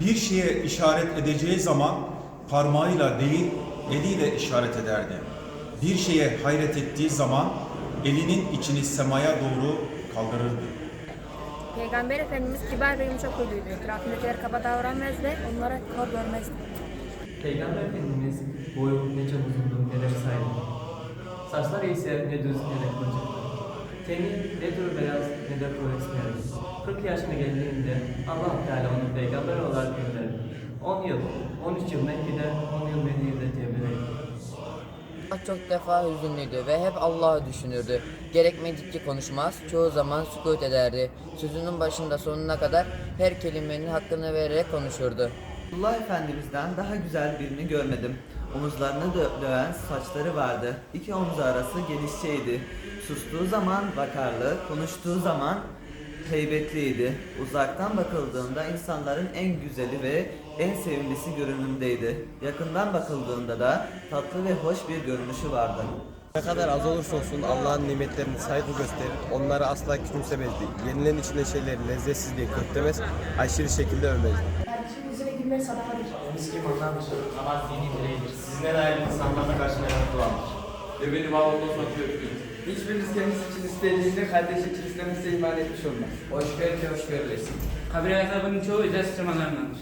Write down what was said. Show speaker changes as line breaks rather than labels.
bir şeye işaret edeceği zaman parmağıyla değil eliyle işaret ederdi. Bir şeye hayret ettiği zaman elinin içini semaya doğru kaldırırdı.
Peygamber Efendimiz kibar ve yumuşak huyluydu. Etrafındakiler kaba davranmaz ve onlara kor görmezdi.
Peygamber Efendimiz boyu ne çok uzundu ne de kısaydı. Saçları ise ne düz ne de kıvırcıktı. Teni ne dur beyaz ne de kuru esmerdi. 40 yaşına geldiğinde Allah Teala onu peygamber olarak gönderdi. 10 yıl, 13 yıl Mekke'de, 10 yıl Medine'de.
Allah çok defa hüzünlüydü ve hep Allah'ı düşünürdü. Gerekmedikçe konuşmaz, çoğu zaman sükut ederdi. Sözünün başında sonuna kadar her kelimenin hakkını vererek konuşurdu.
Allah Efendimiz'den daha güzel birini görmedim. Omuzlarını dö- döven saçları vardı. İki omzu arası genişçeydi. Sustuğu zaman vakarlı, konuştuğu zaman heybetliydi. Uzaktan bakıldığında insanların en güzeli ve en sevimlisi görünümdeydi. Yakından bakıldığında da tatlı ve hoş bir görünüşü vardı.
Ne kadar az olursa olsun Allah'ın nimetlerine saygı gösterir, onları asla küçümsemezdi. Yenilen içinde şeyleri lezzetsiz diye kötülemez, aşırı şekilde övmezdi.
Gülmek sadakadır.
Miskin onlardır. Namaz dini direğidir. Sizin de ayrı insanlarla karşılayan duadır. Ve benim babamdan sonra öpüyorum.
Hiçbiriniz kendisi için istediğinde kardeşi için istemezse iman etmiş olmaz.
Hoş geldin, hoş geldin.
Kabir ayakkabının çoğu özel sıçramalarındandır.